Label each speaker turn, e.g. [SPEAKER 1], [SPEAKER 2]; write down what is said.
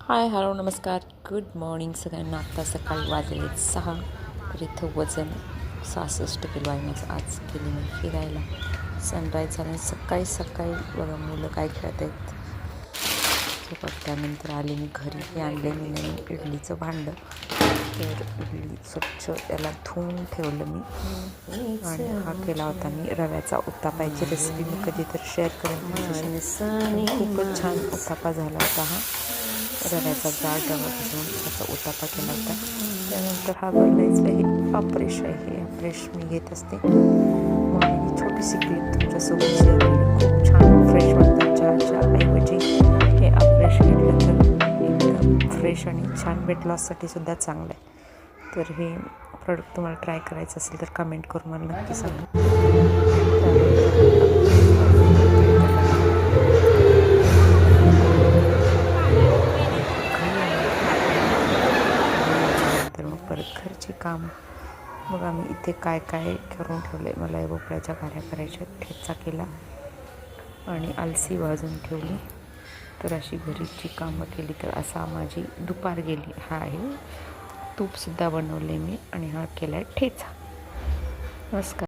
[SPEAKER 1] हाय hello नमस्कार. Good morning सगळ्यांना. आत्ता सकाळी वाजले सहा. तर इथं वजन सहासष्ट किलो आहे. माझं आज गेली मी फिरायला. सनराईज झालं. सकाळी सकाळी बघा मुलं काय खेळत आहेत त्यानंतर आले मी घरी. हे आणले मी नवीन इडलीचं भांडं. तर इडली स्वच्छ त्याला धुवून ठेवलं मी. आणि हा केला होता मी रव्याचा उत्तापायची रेसिपी मी कधीतरी शेअर करेन खूपच छान उत्तापा झाला होता हा. रव्याचा जाड रवा भिजवून त्याचा उत्तापा केला होता. त्यानंतर हा भरलायचं हे अप्रेश आहे. हे अप्रेश मी घेत असते. छोटीशी क्लिप तुमच्यासोबत शेअर केली खूप छान फ्रेश वाटतात चहाच्या ऐवजी. फ्रेश घेतलं तर एकदम फ्रेश आणि छान वेट लॉससाठी सुद्धा चांगलं आहे. तर हे प्रोडक्ट तुम्हाला ट्राय करायचं असेल तर कमेंट करून मला नक्की सांगा. तर मग परत घरचे काम. मग आम्ही इथे काय काय करून ठेवले मला या भोपळ्याच्या गाड्या करायच्या ठेचा केला आणि आलसी भाजून ठेवली. तर अशी घरीची कामं केली तर असा माझी दुपार गेली. हा आहे. तूपसुद्धा बनवले मी आणि हा केला आहे ठेचा. नमस्कार.